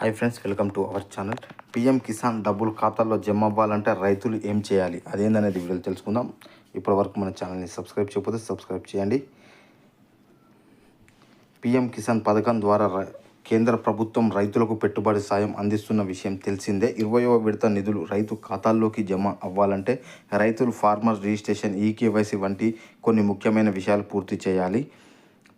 Hi friends welcome to our channel PM Kisan డబ్బులు ఖాతాల్లో జమ అవ్వాలంటే రైతులు ఏం చేయాలి? అదేందనేది వీడియోలో తెలుసుకుందాం. ఇప్పటి వరకు మన ఛానల్ని సబ్స్క్రైబ్ చేయకపోతే సబ్స్క్రైబ్ చేయండి. పిఎం కిసాన్ పథకం ద్వారా కేంద్ర ప్రభుత్వం రైతులకు పెట్టుబడి సాయం అందిస్తున్న విషయం తెలిసిందే. ఇరవయవ విడత నిధులు రైతు ఖాతాల్లోకి జమ అవ్వాలంటే రైతులు ఫార్మర్ రిజిస్ట్రేషన్ ఈకేవైసీ వంటి కొన్ని ముఖ్యమైన విషయాలు పూర్తి చేయాలి.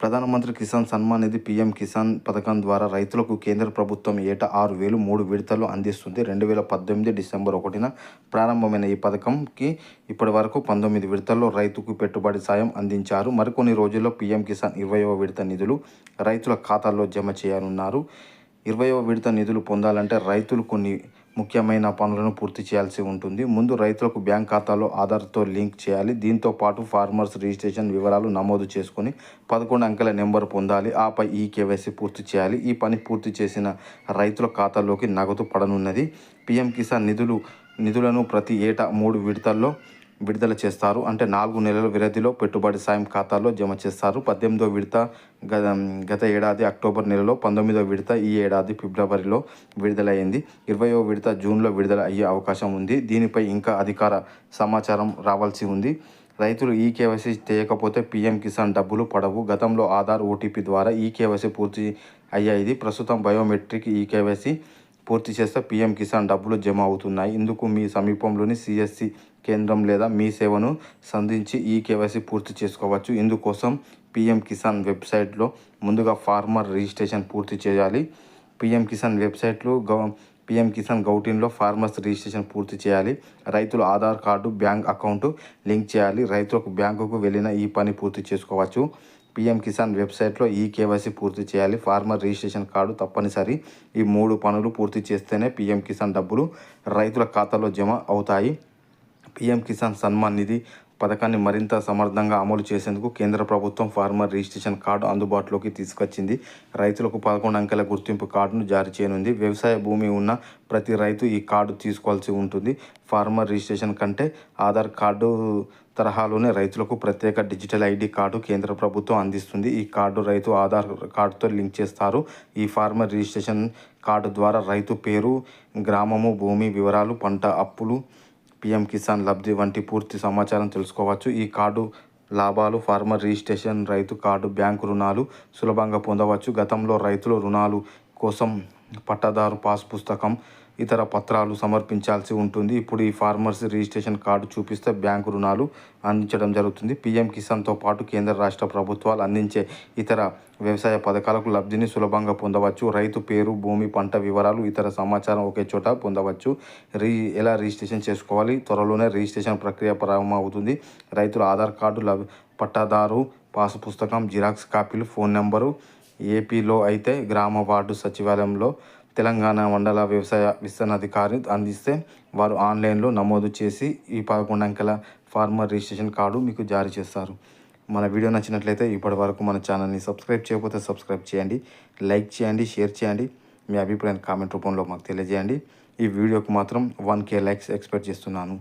ప్రధానమంత్రి కిసాన్ సన్మాన్ నిధి పీఎం కిసాన్ పథకం ద్వారా రైతులకు కేంద్ర ప్రభుత్వం ఏటా ఆరు వేలు మూడు విడతలు అందిస్తుంది. రెండు వేల పద్దెనిమిది డిసెంబర్ ఒకటిన ప్రారంభమైన ఈ పథకంకి ఇప్పటి వరకు పంతొమ్మిది విడతల్లో రైతుకు పెట్టుబడి సాయం అందించారు. మరికొన్ని రోజుల్లో పీఎం కిసాన్ ఇరవయవ విడత నిధులు రైతుల ఖాతాల్లో జమ చేయనున్నారు. ఇరవయవ విడత నిధులు పొందాలంటే రైతులు కొన్ని ముఖ్యమైన పనులను పూర్తి చేయాల్సి ఉంటుంది. ముందు రైతులకు బ్యాంక్ ఖాతాలో ఆధార్తో లింక్ చేయాలి. దీంతో పాటు ఫార్మర్స్ రిజిస్ట్రేషన్ వివరాలు నమోదు చేసుకొని పదకొండు అంకెల నెంబర్ పొందాలి. ఆపై ఈ కేవైసీ పూర్తి చేయాలి. ఈ పని పూర్తి చేసిన రైతుల ఖాతాలోకి నగదు పడనున్నది. పిఎం కిసాన్ నిధులు నిధులను ప్రతి ఏటా మూడు విడతల్లో విడుదల చేస్తారు. అంటే నాలుగు నెలల వ్యవధిలో పెట్టుబడి సాయం ఖాతాలో జమ చేస్తారు. పద్దెనిమిదో విడత గత గత ఏడాది అక్టోబర్ నెలలో పంతొమ్మిదో విడత ఈ ఏడాది ఫిబ్రవరిలో విడుదలైంది. ఇరవయో విడత జూన్లో విడుదల అయ్యే అవకాశం ఉంది. దీనిపై ఇంకా అధికార సమాచారం రావాల్సి ఉంది. రైతులు ఈ కేవైసీ చేయకపోతే పీఎం కిసాన్ డబ్బులు పడవు. గతంలో ఆధార్ ఓటీపీ ద్వారా ఈ కేవైసీ పూర్తి అయ్యాయి. ప్రస్తుతం బయోమెట్రిక్ ఈ కేవైసీ పూర్తి చేస్తే పీఎం కిసాన్ డబ్బులు జమ అవుతున్నాయి. ఇందుకు మీ సమీపంలోని సిఎస్సి కేంద్రం లేదా మీ సేవను సంధించి ఈ కేవైసీ పూర్తి చేసుకోవచ్చు. ఇందుకోసం పీఎం కిసాన్ వెబ్సైట్లో ముందుగా ఫార్మర్ రిజిస్ట్రేషన్ పూర్తి చేయాలి. పీఎం కిసాన్ వెబ్సైట్లో గవ పీఎం కిసాన్ గౌటిన్లో ఫార్మర్స్ రిజిస్ట్రేషన్ పూర్తి చేయాలి. రైతుల Aadhaar card bank account link చేయాలి. రైతులకు బ్యాంకుకు వెళ్ళిన ఈ పని పూర్తి చేసుకోవచ్చు. పీఎం కిసాన్ వెబ్సైట్లో ఈ కేవైసీ పూర్తి చేయాలి. ఫార్మర్ రిజిస్ట్రేషన్ కార్డు తప్పనిసరి. ఈ మూడు పనులు పూర్తి చేస్తేనే పీఎం కిసాన్ డబ్బులు రైతుల ఖాతాలో జమ అవుతాయి. పీఎం కిసాన్ సన్మాన్ నిధి పథకాన్ని మరింత సమర్థంగా అమలు చేసేందుకు కేంద్ర ప్రభుత్వం ఫార్మర్ రిజిస్ట్రేషన్ కార్డు అందుబాటులోకి తీసుకొచ్చింది. రైతులకు పదకొండు అంకెల గుర్తింపు కార్డును జారీ చేయనుంది. వ్యవసాయ భూమి ఉన్న ప్రతి రైతు ఈ కార్డు తీసుకోవాల్సి ఉంటుంది. ఫార్మర్ రిజిస్ట్రేషన్ కంటే ఆధార్ కార్డు తరహాలోనే రైతులకు ప్రత్యేక డిజిటల్ ఐడి కార్డు కేంద్ర ప్రభుత్వం అందిస్తుంది. ఈ కార్డు రైతు ఆధార్ కార్డుతో లింక్ చేస్తారు. ఈ ఫార్మర్ రిజిస్ట్రేషన్ కార్డు ద్వారా రైతు పేరు గ్రామము భూమి వివరాలు పంట అప్పులు పిఎం కిసాన్ లబ్ధి వంటి పూర్తి సమాచారం తెలుసుకోవచ్చు. ఈ కార్డు లాభాలు ఫార్మర్ రిజిస్ట్రేషన్ రైతు కార్డు బ్యాంకు రుణాలు సులభంగా పొందవచ్చు. గతంలో రైతులు రుణాలు కోసం పట్టాదారు పాస్ పుస్తకం ఇతర పత్రాలు సమర్పించాల్సి ఉంటుంది. ఇప్పుడు ఈ ఫార్మర్స్ రిజిస్ట్రేషన్ కార్డు చూపిస్తే బ్యాంకు రుణాలు అందించడం జరుగుతుంది. పీఎం కిసాన్తో పాటు కేంద్ర రాష్ట్ర ప్రభుత్వాలు అందించే ఇతర వ్యవసాయ పథకాలకు లబ్ధిని సులభంగా పొందవచ్చు. రైతు పేరు భూమి పంట వివరాలు ఇతర సమాచారం ఒకే చోట పొందవచ్చు. రీ ఎలా రిజిస్ట్రేషన్ చేసుకోవాలి? త్వరలోనే రిజిస్ట్రేషన్ ప్రక్రియ ప్రారంభమవుతుంది. రైతుల ఆధార్ కార్డు లబ్ పట్టాదారు పాసు పుస్తకం జిరాక్స్ కాపీలు ఫోన్ నెంబరు ఏపీలో అయితే గ్రామ వార్డు సచివాలయంలో తెలంగాణ మండల వ్యవసాయ విస్తరణాధికారి అందిస్తే వారు ఆన్లైన్లో నమోదు చేసి ఈ పదకొండు అంకెల ఫార్మర్ రిజిస్ట్రేషన్ కార్డు మీకు జారీ చేస్తారు. మన వీడియో నచ్చినట్లయితే ఇప్పటి వరకు మన ఛానల్ని సబ్స్క్రైబ్ చేయకపోతే సబ్స్క్రైబ్ చేయండి లైక్ చేయండి షేర్ చేయండి. మీ అభిప్రాయాన్ని కామెంట్ రూపంలో మాకు తెలియజేయండి. ఈ వీడియోకు మాత్రం వన్ కే లైక్స్ ఎక్స్పెక్ట్ చేస్తున్నాను.